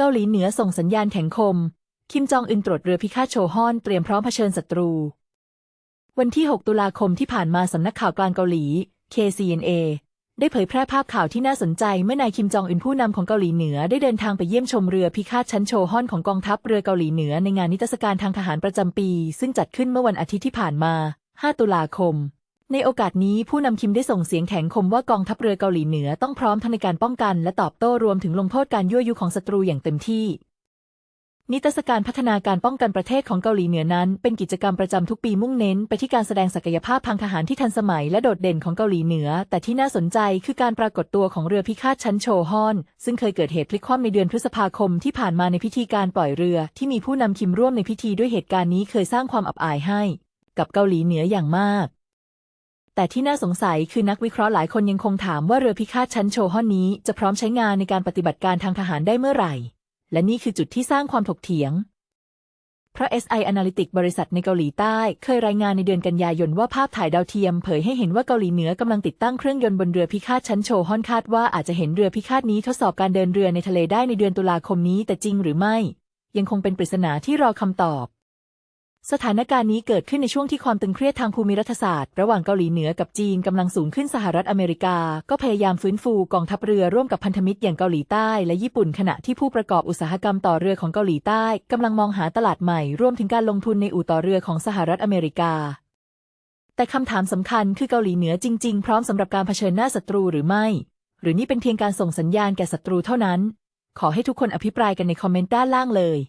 เกาหลีเหนือส่งสัญญาณแข็งคม คิมจองอึนตรวจเรือพิฆาตโชฮอนเตรียมพร้อมเผชิญศัตรู วันที่ 6 ตุลาคมที่ผ่านมาสำนักข่าวกลางเกาหลี KCNA ได้เผยแพร่ภาพข่าวที่น่าสนใจเมื่อนายคิมจองอึนผู้นำของเกาหลีเหนือได้เดินทางไปเยี่ยมชมเรือพิฆาตชั้นโชฮอนของกองทัพเรือเกาหลีเหนือในงานนิทรรศการทางทหารประจำปี ซึ่งจัดขึ้นเมื่อวันอาทิตย์ที่ผ่านมา 5 ตุลาคม ในโอกาสนี้ผู้นำคิมได้ส่งเสียงแข็งคมว่ากองทัพเรือเกาหลีเหนือต้องพร้อมทั้งในการป้องกันและตอบโต้รวมถึงลงโทษการยั่วยุของศัตรูอย่างเต็มที่ นิทรรศการพัฒนาการป้องกันประเทศของเกาหลีเหนือนั้น เป็นกิจกรรมประจำทุกปีมุ่งเน้น ไปที่การแสดงศักยภาพทางทหารที่ทันสมัยและโดดเด่นของเกาหลีเหนือ แต่ที่น่าสนใจคือการปรากฏตัวของเรือพิฆาตชั้นโชฮอน ซึ่งเคยเกิดเหตุพลิกคว่ำในเดือนพฤษภาคมที่ผ่านมาในพิธีการปล่อยเรือ ที่มีผู้นำคิมร่วมในพิธีด้วยเหตุการณ์นี้เคยสร้างความอับอายให้ กับเกาหลีเหนืออย่างมาก แต่ที่น่าสงสัยคือนักวิเคราะห์หลายคนยังคงถามว่าเรือพิฆาตชั้นโชฮอนนี้จะพร้อมใช้งานในการปฏิบัติการทางทหารได้เมื่อไหร่ และนี่คือจุดที่สร้างความถกเถียง เพราะ SI Analytics บริษัทในเกาหลีใต้ เคยรายงานในเดือนกันยายนว่าภาพถ่ายดาวเทียมเผยให้เห็นว่าเกาหลีเหนือกำลังติดตั้งเครื่องยนต์บนเรือพิฆาตชั้นโชฮอนคาดว่าอาจจะเห็นเรือพิฆาตนี้ทดสอบการเดินเรือในทะเลได้ในเดือนตุลาคมนี้ แต่จริงหรือไม่ ยังคงเป็นปริศนาที่รอคำตอบ สถานการณ์นี้เกิดขึ้นในช่วงที่ความตึงเครียดทางภูมิรัฐศาสตร์ ระหว่างเกาหลีเหนือกับจีนกำลังสูงขึ้นสหรัฐอเมริกา ก็พยายามฟื้นฟูกองทัพเรือร่วมกับพันธมิตรอย่างเกาหลีใต้และญี่ปุ่นขณะที่ผู้ประกอบอุตสาหกรรมต่อเรือของเกาหลีใต้กำลังมองหาตลาดใหม่รวมถึงการลงทุนในอู่ต่อเรือของสหรัฐอเมริกา แต่คำถามสำคัญคือเกาหลีเหนือจริงๆ พร้อมสำหรับการเผชิญหน้าศัตรูหรือไม่ หรือนี่เป็นเพียงการส่งสัญญาณแก่ศัตรูเท่านั้น ขอให้ทุกคนอภิปรายกันในคอมเมนต์ด้านล่างเลย